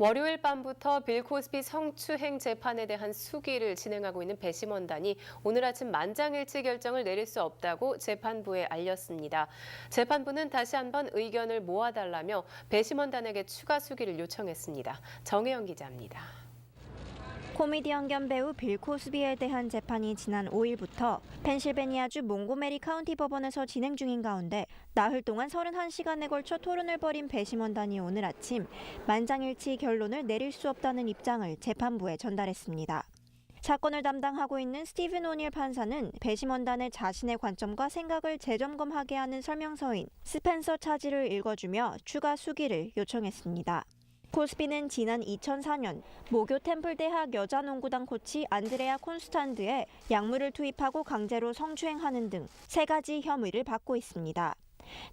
월요일 밤부터 빌 코스비 성추행 재판에 대한 수기를 진행하고 있는 배심원단이 오늘 아침 만장일치 결정을 내릴 수 없다고 재판부에 알렸습니다. 재판부는 다시 한번 의견을 모아달라며 배심원단에게 추가 수기를 요청했습니다. 정혜영 기자입니다. 코미디언 겸 배우 빌 코스비에 대한 재판이 지난 5일부터 펜실베니아주 몽고메리 카운티 법원에서 진행 중인 가운데 나흘 동안 31시간에 걸쳐 토론을 벌인 배심원단이 오늘 아침 만장일치 결론을 내릴 수 없다는 입장을 재판부에 전달했습니다. 사건을 담당하고 있는 스티븐 오닐 판사는 배심원단의 자신의 관점과 생각을 재점검하게 하는 설명서인 스펜서 차지를 읽어주며 추가 수기를 요청했습니다. 코스비는 지난 2004년 모교 템플대학 여자농구단 코치 안드레아 콘스탄드에 약물을 투입하고 강제로 성추행하는 등 세 가지 혐의를 받고 있습니다.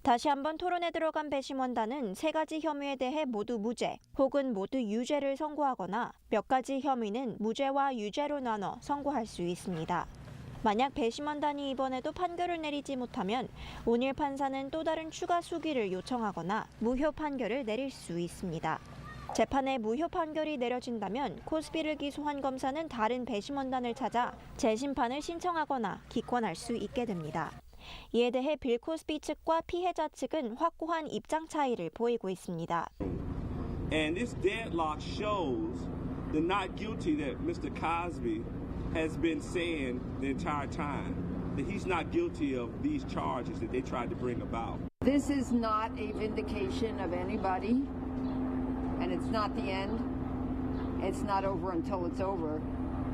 다시 한번 토론에 들어간 배심원단은 세 가지 혐의에 대해 모두 무죄 혹은 모두 유죄를 선고하거나 몇 가지 혐의는 무죄와 유죄로 나눠 선고할 수 있습니다. 만약 배심원단이 이번에도 판결을 내리지 못하면 오닐 판사는 또 다른 추가 수기를 요청하거나 무효 판결을 내릴 수 있습니다. 재판에 무효 판결이 내려진다면 코스비를 기소한 검사는 다른 배심원단을 찾아 재심판을 신청하거나 기권할 수 있게 됩니다. 이에 대해 빌 코스비 측과 피해자 측은 확고한 입장 차이를 보이고 있습니다. And this deadlock shows the not guilty that Mr. Cosby has been saying the entire time. That he's not guilty of these charges that they tried to bring about. This is not a vindication of anybody, and it's not the end. It's not over until it's over,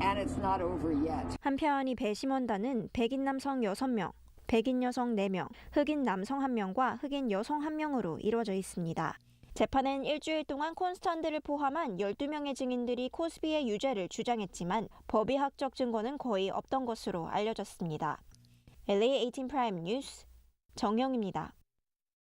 and it's not over yet. 한편 이 배심원단은 백인 남성 6명, 백인 여성 4명, 흑인 남성 1명과 흑인 여성 1명으로 이루어져 있습니다. 재판은 일주일 동안 콘스탄드를 포함한 12명의 증인들이 코스비의 유죄를 주장했지만 법의학적 증거는 거의 없던 것으로 알려졌습니다. LA 18 프라임 뉴스 정영입니다.